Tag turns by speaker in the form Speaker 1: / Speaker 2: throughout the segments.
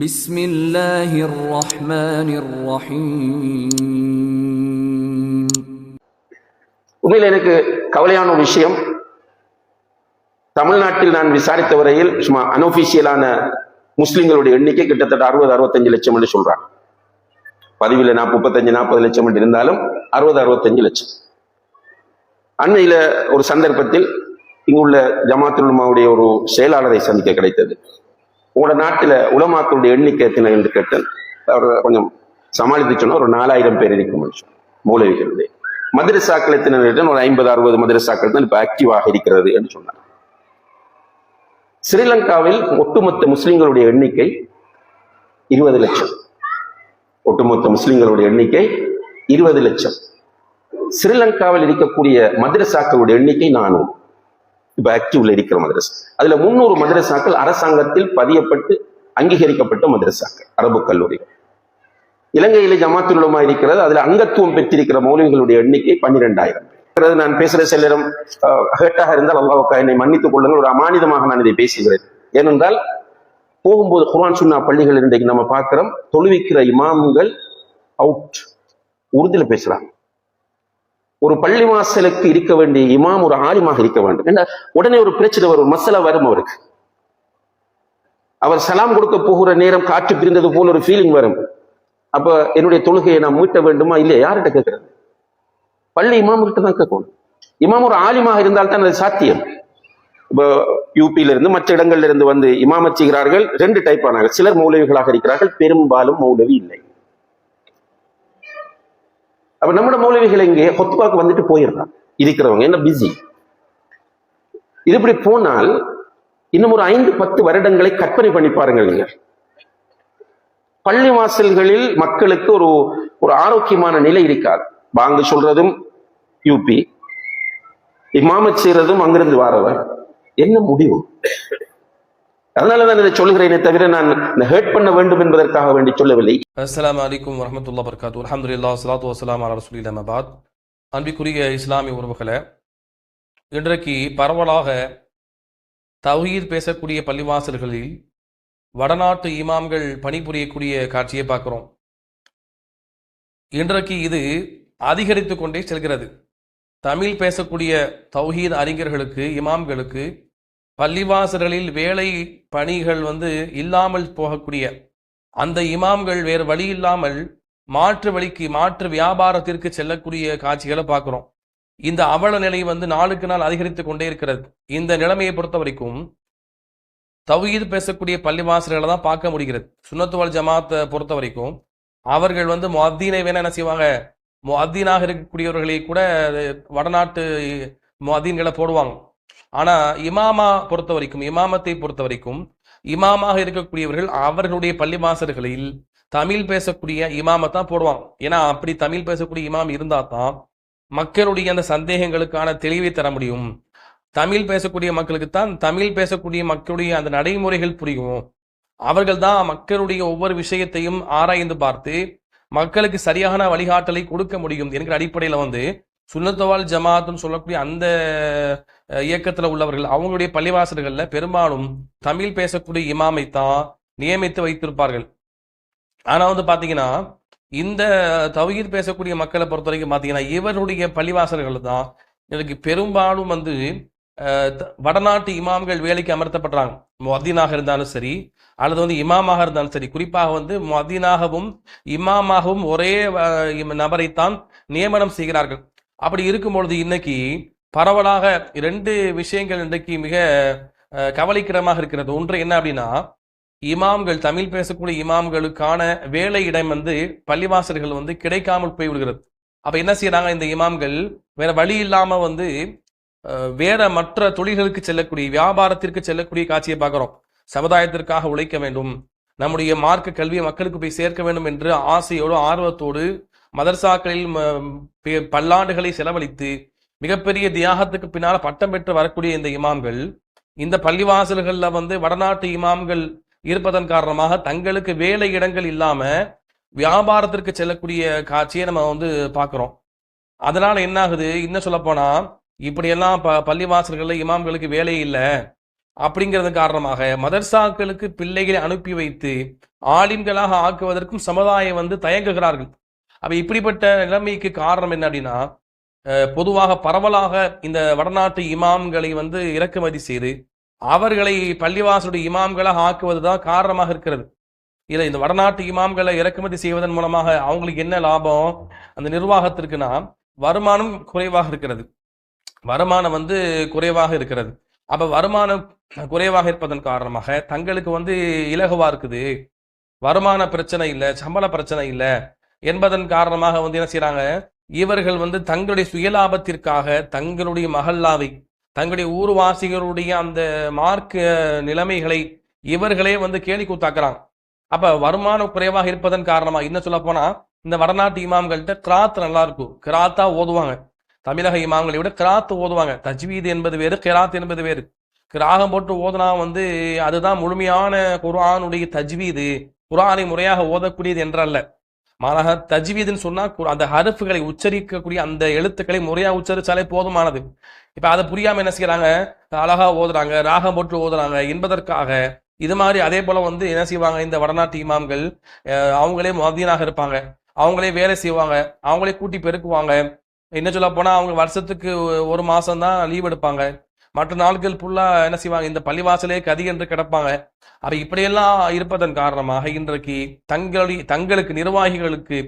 Speaker 1: بسم الله الرحمن الرحيم
Speaker 2: உண்மையில் எனக்கு கவலையான ஒரு விஷயம் தமிழ்நாட்டில் நான் விசாரித்த வரையில் சும்மா அன்ஒபிஷியலான முஸ்லிம்களுடைய எண்ணிக்கை கிட்டத்தட்ட அறுபது அறுபத்தஞ்சு லட்சம் என்று சொல்றாங்க பதிவில் நான் முப்பத்தஞ்சு நாற்பது லட்சம் என்று இருந்தாலும் அறுபது அறுபத்தஞ்சு லட்சம் அண்மையில ஒரு சந்தர்ப்பத்தில் இங்குள்ள ஜமாத்துல் உலமாவுடைய ஒரு செயலாளரை சந்திக்க கிடைத்தது உங்களோட நாட்டில் உலமாக்களுடைய எண்ணிக்கை எத்தனை என்று கேட்டேன். அவர் கொஞ்சம் சமாளித்து சொன்னால் ஒரு நாலாயிரம் பேர் இருக்கும் மனுஷன் மூலவிகளுடைய. மதுரசாக்கள் எத்தனை கேட்டேன். ஒரு ஐம்பது அறுபது மதுரசாக்கள் தான் இப்போ ஆக்டிவாக இருக்கிறது என்று சொன்னார். ஸ்ரீலங்காவில் ஒட்டுமொத்த முஸ்லிம்களுடைய எண்ணிக்கை இருபது லட்சம். ஒட்டுமொத்த முஸ்லிம்களுடைய எண்ணிக்கை இருபது லட்சம். ஸ்ரீலங்காவில் இருக்கக்கூடிய மதுரசாக்களுடைய எண்ணிக்கை நானூறு. இப்ப ஆக்டிவ்ல இருக்கிற மதரசா. அதுல முன்னூறு மதரசாக்கள் அரசாங்கத்தில் பதியப்பட்டு அங்கீகரிக்கப்பட்ட மதரசாக்கள் அரபு கல்லூரிகள். இலங்கையில ஜமாத்துல் இருக்கிறது அதுல அங்கத்துவம் பெற்றிருக்கிற மௌலவிகளுடைய எண்ணிக்கை பன்னிரெண்டாயிரம் நான் பேசுற சிலரும் ஹேட்டாக இருந்தால் அல்லாவுக்கா என்னை மன்னித்துக் கொள்ளுங்கள் ஒரு அமானிதமாக நான் இதை பேசுகிறேன். ஏனென்றால் போகும்போது குர்ஆன் சுன்னா பள்ளிகள் இன்றைக்கு நம்ம பார்க்கிறோம் தொழுவிக்கிற இமாம்கள் அவுட் உறுதியில பேசுறாங்க. ஒரு பள்ளி வாசலுக்கு இருக்க வேண்டிய இமாம் ஒரு ஆலிமாக இருக்க வேண்டும். ஏன்னா உடனே ஒரு பிரச்சனை வரும் மசாலா மசலா வரும் அவருக்கு. அவர் சலாம் கொடுக்க போகிற நேரம் காற்று பிரிந்தது போல ஒரு ஃபீலிங் வரும். அப்ப என்னுடைய தொழுகையை நான் மீட்ட வேண்டுமா? இல்லையா? யார்கிட்ட கேட்கறது பள்ளி இமாம் கிட்ட தான் கேட்கணும். இமாம் ஒரு ஆலிமாக இருந்தால் தான் அது சாத்தியம். இப்போ யூபியில இருந்து மற்ற இடங்கள்ல இருந்து வந்து இமாமத் செய்கிறார்கள். ரெண்டு டைப் ஆனார்கள். சிலர் மௌலவிகளாக இருக்கிறார்கள். பெரும்பாலும் மௌலவி இல்லை. அப்ப நம்மட மௌலவிகள் இங்கே ஹொத்பாக்கு வந்துட்டு போயிடுறான் இருக்கிறவங்க என்ன பிஸி இது இப்படி போனால் இன்னும் ஒரு ஐந்து பத்து வருடங்களை கற்பனை பண்ணி பாருங்கள் நீங்கள். பள்ளி வாசல்களில் மக்களுக்கு ஒரு ஒரு ஆரோக்கியமான நிலை இருக்காது. வாங்க சொல்றதும் யூபி இமாமத் செய்யறதும் அங்கிருந்து வாரவர். என்ன முடிவு? அதனால தான் இதை சொல்கிறேனே தவிர நான் ஹேர்ட் பண்ண வேண்டும் என்பதற்காக வேண்டி சொல்லவில்லை.
Speaker 3: அஸ்லாம் அலைக்கும் வரமத்துல்லா பர்காத் அல்ஹம்துலில்லாஹ் ஸலாத்து வஸ்ஸலாமு அலா ரசூலில்லாஹி மபாத் அன்பிற்குரிய இஸ்லாமிய உறவுகளை இன்றைக்கு பரவலாக தவஹீத் பேசக்கூடிய பள்ளிவாசல்களில் வடநாட்டு இமாம்கள் பணிபுரியக்கூடிய காட்சியை பார்க்கிறோம். இன்றைக்கு இது அதிகரித்து கொண்டே செல்கிறது. தமிழ் பேசக்கூடிய தௌஹீத் அறிஞர்களுக்கு இமாம்களுக்கு பள்ளிவாசல்களில் வேலை பணிகள் வந்து இல்லாமல் போகக்கூடிய அந்த இமாம்கள் வேறு வழி இல்லாமல் மாற்று வழிக்கு மாற்று வியாபாரத்திற்கு செல்லக்கூடிய காட்சிகளை பார்க்குறோம். இந்த அவல நிலை வந்து நாளுக்கு நாள் அதிகரித்து கொண்டே இருக்கிறது. இந்த நிலைமையை பொறுத்த வரைக்கும் தவீது பேசக்கூடிய பள்ளிவாசல்களை தான் பார்க்க முடிகிறது. சுண்ணத்துவால் ஜமாத்தை பொறுத்த வரைக்கும் அவர்கள் வந்து மொத்தீனை வேணா என்ன செய்வாங்க? முஅத்தீனாக இருக்கக்கூடியவர்களை கூட வடநாட்டு முஅத்தீன்களை போடுவாங்க. ஆனா இமாமா பொறுத்த வரைக்கும் இமாமத்தை பொறுத்த வரைக்கும் இமாமாக இருக்கக்கூடியவர்கள் அவர்களுடைய பள்ளிவாசல்களில் தமிழ் பேசக்கூடிய இமாமத்தான் போடுவாங்க. ஏன்னா அப்படி தமிழ் பேசக்கூடிய இமாம் இருந்தா தான் மக்களுடைய அந்த சந்தேகங்களுக்கான தெளிவை தர முடியும். தமிழ் பேசக்கூடிய மக்களுக்கு தான் தமிழ் பேசக்கூடிய மக்களுடைய அந்த நடைமுறைகள் புரியும். அவர்கள் தான் மக்களுடைய ஒவ்வொரு விஷயத்தையும் ஆராய்ந்து பார்த்து மக்களுக்கு சரியான வழிகாட்டலை கொடுக்க முடியும் என்கிற அடிப்படையில வந்து சுண்ணத்தவால் ஜமாத்துன்னு சொல்லக்கூடிய அந்த இயக்கத்தில் உள்ளவர்கள் அவங்களுடைய பள்ளிவாசல்களில் பெரும்பாலும் தமிழ் பேசக்கூடிய இமாமை தான் நியமித்து வைத்திருப்பார்கள். ஆனால் வந்து பார்த்தீங்கன்னா இந்த தௌஹீத் பேசக்கூடிய மக்களை பொறுத்த வரைக்கும் பார்த்தீங்கன்னா இவருடைய பள்ளிவாசல்கள் தான் எனக்கு பெரும்பாலும் வந்து த- வடநாட்டு இமாம்கள் வேலைக்கு அமர்த்தப்படுறாங்க மதீனாக இருந்தாலும் சரி அல்லது வந்து இமாமாக இருந்தாலும் சரி குறிப்பாக வந்து மதீனாகவும் இமாமாகவும் ஒரே நபரைத்தான் நியமனம் செய்கிறார்கள். அப்படி இருக்கும் பொழுது இன்னைக்கு பரவலாக ரெண்டு விஷயங்கள் இன்றைக்கு மிக கவலைக்கிடமாக இருக்கிறது. ஒன்று என்ன அப்படின்னா இமாம்கள் தமிழ் பேசக்கூடிய இமாம்களுக்கான வேலை இடம் வந்து பள்ளிவாசல்கள் வந்து கிடைக்காமல் போய் விடுகிறது அப்ப என்ன செய்யறாங்க இந்த இமாம்கள்? வேற வழி இல்லாம வந்து வேற மற்ற தொழில்களுக்கு செல்லக்கூடிய வியாபாரத்திற்கு செல்லக்கூடிய காட்சியை பார்க்குறோம். சமுதாயத்திற்காக உழைக்க வேண்டும். நம்முடைய மார்க்க கல்வியை மக்களுக்கு போய் சேர்க்க வேண்டும் என்று ஆசையோடு ஆர்வத்தோடு மதர்சாக்களில் ம- பல்லாண்டுகளை செலவழித்து மிகப்பெரிய தியாகத்துக்கு பின்னால பட்டம் பெற்று வரக்கூடிய இந்த இமாம்கள் இந்த பள்ளிவாசல்கள்ல வந்து வடநாட்டு இமாம்கள் இருப்பதன் காரணமாக தங்களுக்கு வேலை இடங்கள் இல்லாம வியாபாரத்திற்கு செல்லக்கூடிய காட்சியை நம்ம வந்து பார்க்குறோம். அதனால என்ன ஆகுது இன்னும் சொல்லப்போனா இப்படியெல்லாம் ப பள்ளிவாசல்கள்ல இமாம்களுக்கு வேலை இல்லை. அப்படிங்கிறது காரணமாக மதர்சாக்களுக்கு பிள்ளைகளை அனுப்பி வைத்து ஆலிம்களாக ஆக்குவதற்கும் சமுதாயம் வந்து தயங்குகிறார்கள். அப்ப இப்படிப்பட்ட நிலைமைக்கு காரணம் என்ன அப்படின்னா பொதுவாக பரவலாக இந்த வடநாட்டு இமாம்களை வந்து இறக்குமதி செய்து அவர்களை பள்ளிவாசலுடைய இமாம்களாக ஆக்குவதுதான் காரணமாக இருக்கிறது. இதில் இந்த வடநாட்டு இமாம்களை இறக்குமதி செய்வதன் மூலமாக அவங்களுக்கு என்ன லாபம்? அந்த நிர்வாகத்திற்குனா வருமானம் குறைவாக இருக்கிறது. வருமானம் வந்து குறைவாக இருக்கிறது. அப்ப வருமானம் குறைவாக இருப்பதன் காரணமாக தங்களுக்கு வந்து இலகுவாக இருக்குது. வருமான பிரச்சனை இல்லை சம்பள பிரச்சனை இல்லை என்பதன் காரணமாக வந்து என்ன செய்கிறாங்க இவர்கள் வந்து தங்களுடைய சுயலாபத்திற்காக தங்களுடைய மகல்லாவை தங்களுடைய ஊர்வாசிகளுடைய அந்த மார்க்க நிலைமைகளை இவர்களே வந்து கேலி கூத்தாக்குறாங்க. அப்ப வருமானம் குறைவாக இருப்பதன் காரணமா என்ன சொல்ல போனா இந்த வடநாட்டு இமாம்கள்கிட்ட கிராத் நல்லா இருக்கும். கிராத்தா ஓதுவாங்க. தமிழக இமாம்களை விட கிராத் ஓதுவாங்க. தஜ்வீது என்பது வேறு கிராத் என்பது வேறு. கிராகம் போட்டு ஓதுனா வந்து அதுதான் முழுமையான குர்ஆனுடைய தஜ்வீது. குர்ஆனை முறையாக ஓதக்கூடியது என்றல்ல. மாறாக தஜ்வீதுன்னு சொன்னா அந்த ஹருப்புகளை உச்சரிக்கக்கூடிய அந்த எழுத்துக்களை முறையா உச்சரிச்சாலே போதுமானது. இப்ப அதை புரியாம என்ன செய்யறாங்க? அழகா ஓதுறாங்க ராகம் போட்டு ஓதுறாங்க. என்பதற்காக இது மாதிரி அதே போல வந்து என்ன செய்வாங்க? இந்த வடநாட்டு இமாம்கள் அவங்களே மதியனாக இருப்பாங்க. அவங்களே வேலை செய்வாங்க. அவங்களே கூட்டி பெருக்குவாங்க. என்ன சொல்ல போனா அவங்க வருஷத்துக்கு ஒரு மாசம் தான் லீவ் எடுப்பாங்க. மற்ற நாட்கள் ஃபுல்லா என்ன செய்வாங்க? இந்த பள்ளிவாசலே கதி என்று கிடப்பாங்க. அது இப்படியெல்லாம் இருப்பதன் காரணமாக இன்றைக்கு தங்களி தங்களுக்கு நிர்வாகிகளுக்கு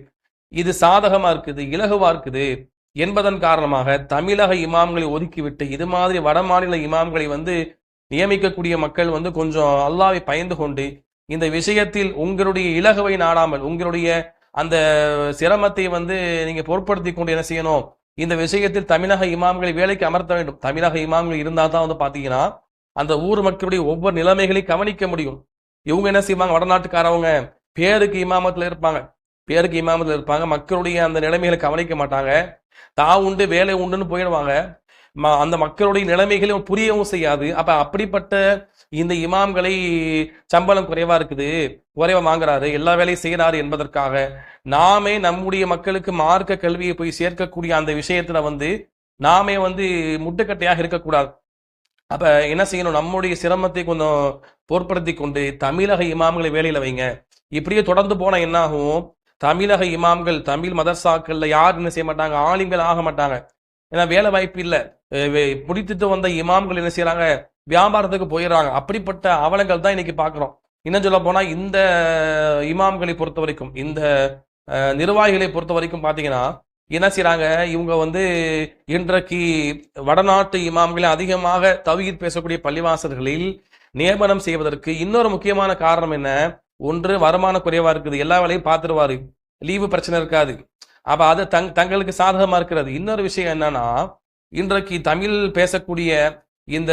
Speaker 3: இது சாதகமா இருக்குது இலகுவா இருக்குது என்பதன் காரணமாக தமிழக இமாம்களை ஒதுக்கிவிட்டு இது மாதிரி வடமாநில இமாம்களை வந்து நியமிக்கக்கூடிய மக்கள் வந்து கொஞ்சம் அல்லாவை பயந்து கொண்டு இந்த விஷயத்தில் உங்களுடைய இலகுவை நாடாமல் உங்களுடைய அந்த சிரமத்தை வந்து நீங்க பொருட்படுத்தி கொண்டு என்ன செய்யணும்? இந்த விஷயத்தில் தமிழக இமாம்களை வேலைக்கு அமர்த்த வேண்டும். தமிழக இமாம்கள் இருந்தால் தான் வந்து பார்த்தீங்கன்னா அந்த ஊர் மக்களுடைய ஒவ்வொரு நிலைமைகளையும் கவனிக்க முடியும். இவங்க என்ன செய்வாங்க? வடநாட்டுக்காரவங்க பேருக்கு இமாமத்தில் இருப்பாங்க. பேருக்கு இமாமத்தில் இருப்பாங்க. மக்களுடைய அந்த நிலைமைகளை கவனிக்க மாட்டாங்க. தா உண்டு வேலை உண்டுன்னு போயிடுவாங்க. அந்த மக்களுடைய நிலைமைகளையும் புரியவும் செய்யாது. அப்ப அப்படிப்பட்ட இந்த இமாம்களை சம்பளம் குறைவா இருக்குது குறைவா வாங்குறாரு எல்லா வேலையும் செய்யறாரு என்பதற்காக நாமே நம்முடைய மக்களுக்கு மார்க்க கல்வியை போய் சேர்க்கக்கூடிய அந்த விஷயத்துல வந்து நாமே வந்து முட்டுக்கட்டையாக இருக்கக்கூடாது. அப்ப என்ன செய்யணும்? நம்முடைய சிரமத்தை கொஞ்சம் பொருட்படுத்தி கொண்டு தமிழக இமாம்களை வேலையில வைங்க. இப்படியே தொடர்ந்து போனா என்ன ஆகும் தமிழக இமாம்கள் தமிழ் மதர்சாக்கள்ல யார் என்ன செய்ய மாட்டாங்க? ஆலிம்கள் ஆக மாட்டாங்க. ஏன்னா வேலை வாய்ப்பு இல்லை. வே- முடித்துட்டு வந்த இமாம்கள் என்ன செய்யறாங்க வியாபாரத்துக்கு போயிடுறாங்க. அப்படிப்பட்ட அவலங்கள் தான் இன்னைக்கு பாக்குறோம். இன்னும் சொல்ல போனா இந்த இமாம்களை பொறுத்த வரைக்கும் இந்த நிர்வாகிகளை பொறுத்த வரைக்கும் பாத்தீங்கன்னா என்ன செய்யறாங்க இவங்க வந்து இன்றைக்கு வடநாட்டு இமாம்களை அதிகமாக தவீத் பேசக்கூடிய பள்ளிவாசல்களில் நியமனம் செய்வதற்கு இன்னொரு முக்கியமான காரணம் என்ன? ஒன்று வருமான குறைவா இருக்குது. எல்லா வேலையும் பார்த்துருவாரு லீவு பிரச்சனை இருக்காது. அப்ப அது தங் தங்களுக்கு சாதகமா இருக்கிறது. இன்னொரு விஷயம் என்னன்னா இன்றைக்கு தமிழ் பேசக்கூடிய இந்த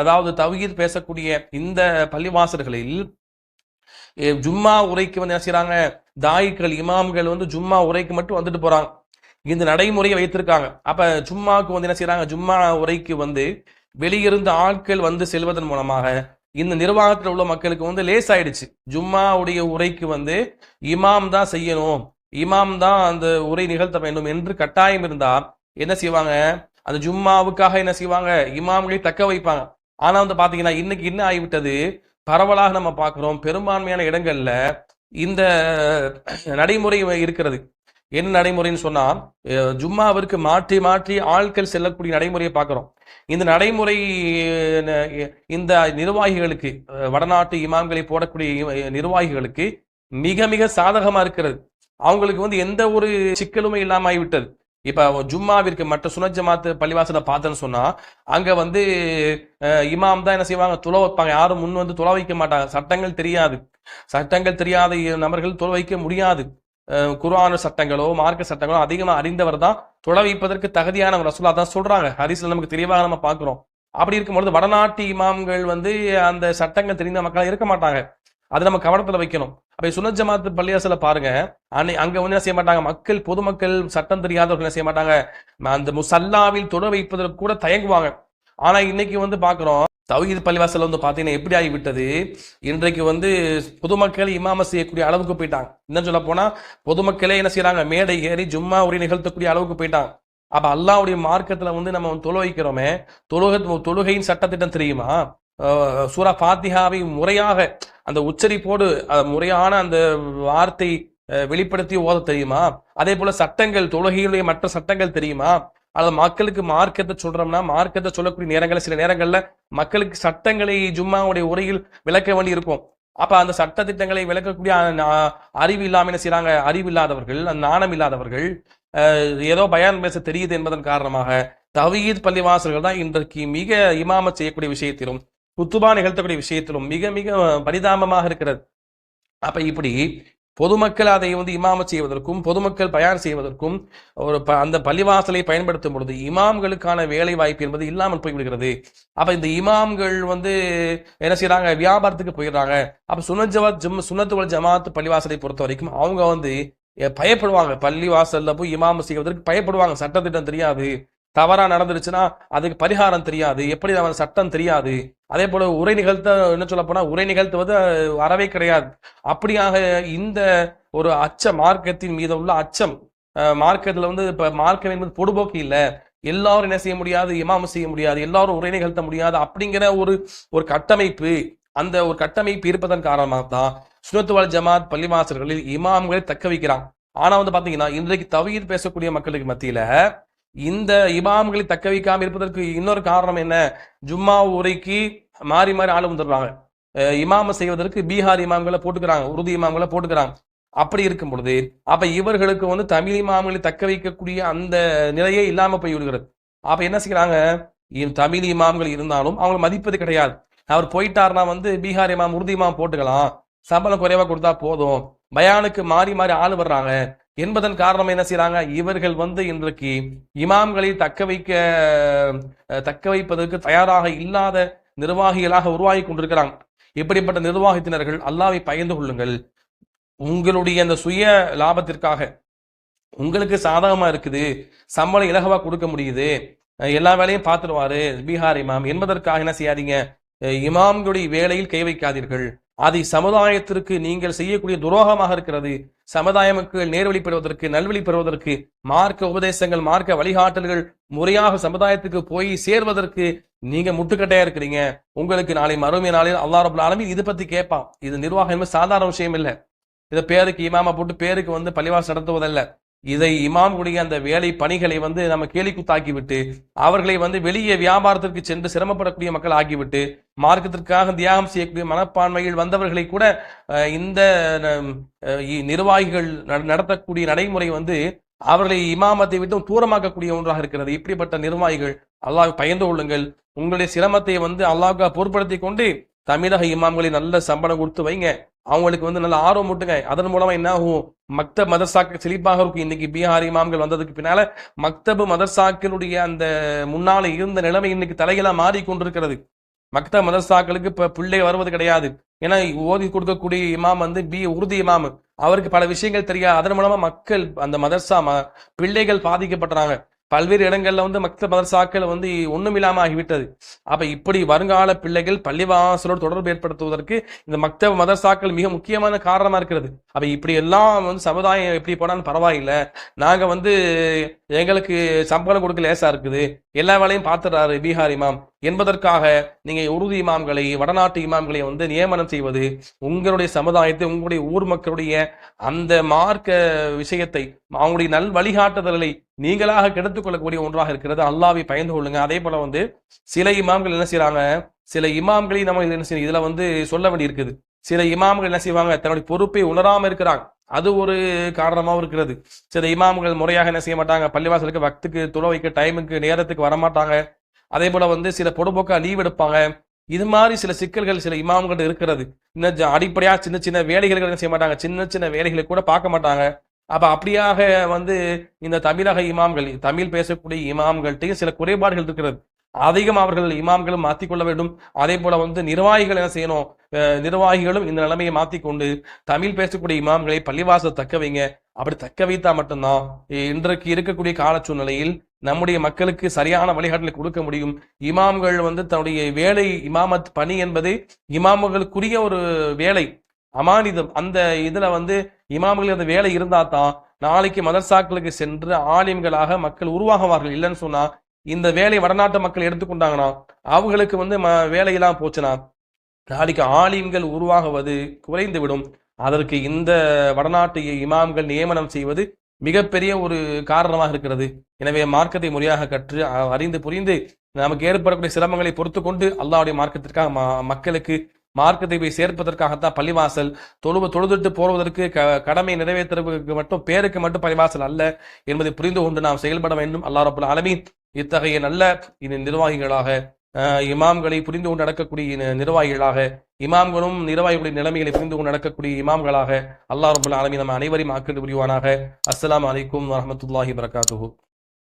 Speaker 3: அதாவது தவீர் பேசக்கூடிய இந்த பள்ளிவாசல்களில் ஜும்மா உரைக்கு வந்து என்ன செய்றாங்க? தாயிக்கள் இமாம்கள் வந்து ஜும்மா உரைக்கு மட்டும் வந்துட்டு போறாங்க. இந்த நடைமுறையை வைத்திருக்காங்க. அப்ப ஜும்மாவுக்கு வந்து என்ன செய்யறாங்க ஜும்மா உரைக்கு வந்து வெளியிருந்து ஆட்கள் வந்து செல்வதன் மூலமாக இந்த நிர்வாகத்தில் உள்ள மக்களுக்கு வந்து லேஸ் ஆயிடுச்சு ஜும்மாவுடைய உரைக்கு வந்து இமாம் தான் செய்யணும். இமாம் தான் அந்த உரை நிகழ்த்த வேண்டும் என்று கட்டாயம் இருந்தா என்ன செய்வாங்க? அந்த ஜும்மாவுக்காக என்ன செய்வாங்க? இமாம்களை தக்க வைப்பாங்க. ஆனா வந்து பாத்தீங்கன்னா இன்னைக்கு என்ன ஆகிவிட்டது? பரவலாக நம்ம பார்க்குறோம் பெரும்பான்மையான இடங்கள்ல இந்த நடைமுறை இருக்கிறது. என்ன நடைமுறைன்னு சொன்னா அஹ், ஜும்மாவிற்கு மாற்றி மாற்றி ஆட்கள் செல்லக்கூடிய நடைமுறையை பார்க்குறோம். இந்த நடைமுறை இந்த நிர்வாகிகளுக்கு வடநாட்டு இமாம்களை போடக்கூடிய நிர்வாகிகளுக்கு மிக மிக சாதகமா இருக்கிறது. அவங்களுக்கு வந்து எந்த ஒரு சிக்கலுமே இல்லாம ஆகிவிட்டது இப்ப ஜும்மாவிற்கு மற்ற சுனத் ஜமாத்து பள்ளிவாசலை பார்த்தேன்னு சொன்னா அங்க வந்து இமாம் தான் என்ன செய்வாங்க? துள வைப்பாங்க. யாரும் முன் வந்து துல வைக்க மாட்டாங்க. சட்டங்கள் தெரியாது. சட்டங்கள் தெரியாத நபர்கள் துள வைக்க முடியாது. குரான சட்டங்களோ மார்க்க சட்டங்களோ அதிகமா அறிந்தவர் தான் துல வைப்பதற்கு தகுதியானவர். ரசூலா தான் சொல்றாங்க. ஹரிசில் நமக்கு தெளிவாக நம்ம பார்க்குறோம். அப்படி இருக்கும்பொழுது வடநாட்டு இமாம்கள் வந்து அந்த சட்டங்கள் தெரிந்த மக்களாக இருக்க மாட்டாங்க. அதை நம்ம கவனத்துல வைக்கணும். அப்ப சுனத் ஜமாத்து பள்ளியாசல பாருங்க. அன்னை அங்க வந்து என்ன செய்ய மாட்டாங்க? மக்கள் பொதுமக்கள் சட்டம் தெரியாதவர்கள் என்ன செய்ய மாட்டாங்க? அந்த முசல்லாவில் தொட வைப்பதற்கு கூட தயங்குவாங்க. ஆனா இன்னைக்கு வந்து பாக்குறோம் தௌஹீத் பள்ளிவாசல் வந்து பாத்தீங்கன்னா எப்படி ஆகிவிட்டது? இன்றைக்கு வந்து பொதுமக்கள் இமாம செய்யக்கூடிய அளவுக்கு போயிட்டாங்க. இன்னும் சொல்ல போனா பொதுமக்களே என்ன செய்யறாங்க? மேடை ஏறி ஜும்மா உரை நிகழ்த்தக்கூடிய அளவுக்கு போயிட்டாங்க. அப்ப அல்லாவுடைய மார்க்கத்துல வந்து நம்ம தொழு வைக்கிறோமே தொழுகை தொழுகையின் சட்டத்திட்டம் தெரியுமா? சூரா ஃபாத்திஹாவை முறையாக அந்த உச்சரிப்போடு முறையான அந்த வார்த்தை வெளிப்படுத்தி ஓத தெரியுமா? அதே போல சட்டங்கள் தொழுகையுடைய மற்ற சட்டங்கள் தெரியுமா? அல்லது மக்களுக்கு மார்க்கத்தை சொல்றோம்னா மார்க்கத்தை சொல்லக்கூடிய நேரங்களில் சில நேரங்கள்ல மக்களுக்கு சட்டங்களை ஜும்மாவுடைய உரையில் விளக்க வேண்டி இருக்கும். அப்ப அந்த சட்ட திட்டங்களை விளக்கக்கூடிய அறிவு இல்லாம என்ன செய்யறாங்க அறிவு இல்லாதவர்கள் அந்த நாணம் இல்லாதவர்கள் ஏதோ பயான் பேச தெரியுது என்பதன் காரணமாக தவீத் பள்ளிவாசல்கள் தான் இன்றைக்கு மிக இமாம செய்யக்கூடிய விஷயத்திலும் குத்துபா நிகழ்த்தக்கூடிய விஷயத்திலும் மிக மிக பரிதாபமாக இருக்கிறது. அப்ப இப்படி பொதுமக்கள் அதை வந்து இமாம செய்வதற்கும் பொதுமக்கள் பயன் செய்வதற்கும் ஒரு ப- அந்த பள்ளிவாசலை பயன்படுத்தும் பொழுது இமாம்களுக்கான வேலை வாய்ப்பு என்பது இல்லாமல் போய்விடுகிறது. அப்ப இந்த இமாம்கள் வந்து என்ன செய்யறாங்க வியாபாரத்துக்கு போயிடுறாங்க. அப்ப சுனஜவாத் ஜம் சுனத்துவல் ஜமாத் பள்ளிவாசலை பொறுத்த வரைக்கும் அவங்க வந்து பயப்படுவாங்க. பள்ளிவாசல்ல போய் இமாம செய்வதற்கு பயப்படுவாங்க. சட்டத்திட்டம் தெரியாது. தவறா நடந்துருச்சுன்னா அதுக்கு பரிகாரம் தெரியாது. எப்படி அவன் சட்டம் தெரியாது? அதே போல உரை நிகழ்த்த என்ன சொல்ல போனா உரை நிகழ்த்துவது அஹ், அறவே கிடையாது. அப்படியாக இந்த ஒரு அச்ச மார்க்கத்தின் மீது உள்ள அச்சம் அஹ், மார்க்கத்துல வந்து இப்ப மார்க்கம் என்பது பொடுபோக்கு இல்லை. எல்லாரும் என்ன செய்ய முடியாது? இமாம செய்ய முடியாது. எல்லாரும் உரை நிகழ்த்த முடியாது அப்படிங்கிற ஒரு ஒரு கட்டமைப்பு அந்த ஒரு கட்டமைப்பு இருப்பதன் காரணமாக தான் சுனத்துவால் ஜமாத் பள்ளிவாசல்களில் இமாம்களை தக்க வைக்கிறான். ஆனா வந்து பாத்தீங்கன்னா இன்றைக்கு தவீர் பேசக்கூடிய மக்களுக்கு மத்தியில இந்த இமாம்களை தக்க வைக்காமல் இருப்பதற்கு இன்னொரு காரணம் என்ன? ஜும்மா உரைக்கு மாறி மாறி ஆளு வந்துடுறாங்க. இமாம செய்வதற்கு பீகார் இமாம்களை போட்டுக்கிறாங்க உருது இமாம்களை போட்டுக்கிறாங்க. அப்படி இருக்கும் பொழுது அப்ப இவர்களுக்கு வந்து தமிழ் இமாம்களை தக்க வைக்கக்கூடிய அந்த நிலையே இல்லாம போய் விடுகிறது அப்ப என்ன செய்யறாங்க தமிழ் இமாம்கள் இருந்தாலும் அவங்களை மதிப்பது கிடையாது. அவர் போயிட்டாருன்னா வந்து பீகார் இமாம் உருது இமாம் போட்டுக்கலாம். சம்பளம் குறைவா கொடுத்தா போதும். பயானுக்கு மாறி மாறி ஆள் வர்றாங்க. என்பதன் காரணம் என்ன செய்யறாங்க இவர்கள் வந்து இன்றைக்கு இமாம்களை தக்க வைக்க தக்க வைப்பதற்கு தயாராக இல்லாத நிர்வாகிகளாக உருவாகி கொண்டிருக்கிறாங்க. இப்படிப்பட்ட நிர்வாகத்தினர்கள் அல்லாவை பயந்து கொள்ளுங்கள். உங்களுடைய அந்த சுய லாபத்திற்காக. உங்களுக்கு சாதகமா இருக்குது. சம்பளம் இலகுவா கொடுக்க முடியுது. எல்லா வேலையும் பார்த்துருவாரு. பீகார் இமாம். என்பதற்காக என்ன செய்யாதீங்க? இமாம்களுடைய வேலையில் கை வைக்காதீர்கள். அதை சமுதாயத்திற்கு நீங்கள் செய்யக்கூடிய துரோகமாக இருக்கிறது. சமுதாயமுக்கு நேர்வழி பெறுவதற்கு நல்வழி பெறுவதற்கு மார்க்க உபதேசங்கள் மார்க்க வழிகாட்டல்கள் முறையாக சமுதாயத்துக்கு போய் சேர்வதற்கு நீங்க முட்டுக்கட்டையா இருக்கிறீங்க. உங்களுக்கு நாளை மறுமை நாளில் அல்லாஹ் ரபுல் இதை இது பத்தி கேட்பான். இது நிர்வாகம் என்பது சாதாரண விஷயம் இல்லை. இதை பேருக்கு இமாமா போட்டு பேருக்கு வந்து பள்ளிவாசம் நடத்துவதல்ல. இதை இமாம்களுடைய அந்த வேலை பணிகளை வந்து நம்ம கேலி விட்டு அவர்களை வந்து வெளியே வியாபாரத்திற்கு சென்று சிரமப்படக்கூடிய மக்கள் ஆக்கிவிட்டு மார்க்கத்திற்காக தியாகம் செய்யக்கூடிய மனப்பான்மையில் வந்தவர்களை கூட இந்த இ- நிர்வாகிகள் நட- நடத்தக்கூடிய நடைமுறை வந்து அவர்களை இமாமத்தை விட்டு தூரமாக்கக்கூடிய ஒன்றாக இருக்கிறது. இப்படிப்பட்ட நிர்வாகிகள் அல்லாஹ் பயந்து கொள்ளுங்கள். உங்களுடைய சிரமத்தை வந்து அல்லாஹ் பொருட்படுத்தி கொண்டு தமிழக இமாம்களை நல்ல சம்பளம் கொடுத்து வைங்க. அவங்களுக்கு வந்து நல்ல ஆர்வம் ஊட்டுங்க அதன் மூலமா என்ன ஆகும்? மக்தப் மதர்சாக்கள் செழிப்பாக இருக்கும். இன்னைக்கு பீகார் இமாம்கள் வந்ததுக்கு பின்னால மக்தபு மதர்சாக்களுடைய அந்த முன்னால இருந்த நிலைமை இன்னைக்கு தலைகளா மாறி கொண்டிருக்கிறது மக்தப் மதர்சாக்களுக்கு இப்ப பிள்ளை வருவது கிடையாது. ஏன்னா ஓதி கொடுக்கக்கூடிய இமாம் வந்து பி. உறுதி இமாம். அவருக்கு பல விஷயங்கள் தெரியாது. அதன் மூலமா மக்கள் அந்த மதர்சா ம- பிள்ளைகள் பாதிக்கப்பட்டாங்க பல்வேறு இடங்கள்ல வந்து மக்த மதர்சாக்கள் வந்து ஒண்ணுமில்லாம ஆகிவிட்டது. அப்ப இப்படி வருங்கால பிள்ளைகள் பள்ளிவாசலோடு தொடர்பு ஏற்படுத்துவதற்கு இந்த மக்த மதர்சாக்கள் மிக முக்கியமான காரணமா இருக்கிறது. அப்ப இப்படி எல்லாம் வந்து சமுதாயம் எப்படி போனாலும் பரவாயில்ல. நாங்க வந்து எங்களுக்கு சம்பளம் கொடுக்க லேசா இருக்குது. எல்லா வேலையும் பார்த்துடுறாரு பீகார் இமாம் என்பதற்காக நீங்க உருது இமாம்களை வடநாட்டு இமாம்களை வந்து நியமனம் செய்வது உங்களுடைய சமுதாயத்தை உங்களுடைய ஊர் மக்களுடைய அந்த மார்க்க விஷயத்தை அவங்களுடைய நல் வழிகாட்டுதல்களை நீங்களாக கெடுத்துக் கொள்ளக்கூடிய ஒன்றாக இருக்கிறது. அல்லாவை பயந்து கொள்ளுங்க. அதே போல வந்து சில இமாம்கள் என்ன செய்யறாங்க சில இமாம்களை நம்ம என்ன செய்யணும்? இதுல வந்து சொல்ல வேண்டி இருக்குது சில இமாம்கள் என்ன செய்வாங்க? தன்னுடைய பொறுப்பை உணராம இருக்கிறாங்க. அது ஒரு காரணமாகவும் இருக்கிறது. சில இமாம்கள் முறையாக என்ன செய்ய மாட்டாங்க? பள்ளிவாசலுக்கு வக்துக்கு துளை வைக்க டைமுக்கு நேரத்துக்கு வரமாட்டாங்க. அதே போல வந்து சில பொடுபோக்கா லீவ் எடுப்பாங்க. இது மாதிரி சில சிக்கல்கள் சில இமாம்கள் இருக்கிறது. இன்னும் ஜ- அடிப்படையா சின்ன சின்ன வேலைகள் என்ன செய்ய மாட்டாங்க. சின்ன சின்ன வேலைகளை கூட பார்க்க மாட்டாங்க. அப்ப அப்படியாக வந்து இந்த தமிழக இமாம்கள் தமிழ் பேசக்கூடிய இமாம்கள்ட்டையும் சில குறைபாடுகள் இருக்கிறது. அதிகம் அவர்கள் இமாம்களும் மாற்றிக்கொள்ள வேண்டும். அதே போல வந்து நிர்வாகிகள் என்ன செய்யணும்? அஹ் நிர்வாகிகளும் இந்த நிலைமையை மாற்றிக்கொண்டு தமிழ் பேசக்கூடிய இமாம்களை பள்ளிவாசல் தக்க வைங்க. அப்படி தக்க வைத்தா மட்டும்தான் இன்றைக்கு இருக்கக்கூடிய கால சூழ்நிலையில் நம்முடைய மக்களுக்கு சரியான வழிகாட்டலை கொடுக்க முடியும். இமாம்கள் வந்து தன்னுடைய வேலை இமாமத் பணி என்பது இமாம்களுக்குரிய ஒரு வேலை அமானிதம். அந்த இதுல வந்து இமாம்களுக்கு அந்த வேலை இருந்தா தான் நாளைக்கு மதர்சாக்களுக்கு சென்று ஆலிம்களாக மக்கள் உருவாகுவார்கள். இல்லைன்னு சொன்னா இந்த வேலை வடநாட்டு மக்கள் எடுத்துக்கொண்டாங்கன்னா அவங்களுக்கு வந்து ம வேலையெல்லாம் போச்சுன்னா நாளைக்கு ஆலிம்கள் உருவாகுவது குறைந்துவிடும். அதற்கு இந்த வடநாட்டு இமாம்கள் நியமனம் செய்வது மிகப்பெரிய ஒரு காரணமாக இருக்கிறது. எனவே மார்க்கத்தை முறையாக கற்று அறிந்து புரிந்து நமக்கு ஏற்படக்கூடிய சிரமங்களை பொறுத்து கொண்டு அல்லாவுடைய மார்க்கத்திற்காக மக்களுக்கு மார்க்கத்தை போய் சேர்ப்பதற்காகத்தான் பள்ளிவாசல் தொழு தொழுதுட்டு போவதற்கு க கடமை நிறைவேற்றுவதற்கு மட்டும் பேருக்கு மட்டும் பள்ளிவாசல் அல்ல என்பதை புரிந்து கொண்டு நாம் செயல்பட வேண்டும். அல்லாஹ் ரபுல் ஆலமீன். இத்தகைய நல்ல இது நிர்வாகிகளாக இமாம்களை புரிந்து கொண்டு நடக்கக்கூடிய நிர்வாகிகளாக இமாம்களும் நிர்வாகிகளுடைய நிலைமைகளை புரிந்து கொண்டு நடக்கக்கூடிய இமாம்களாக அல்லாஹ் ரபுல் ஆலமி நம்ம அனைவரையும் ஆக்கிட்டு புரிவானாக அஸ்லாம் அலைக்கும் வரமத்துல்லாஹி வரகாத்துஹு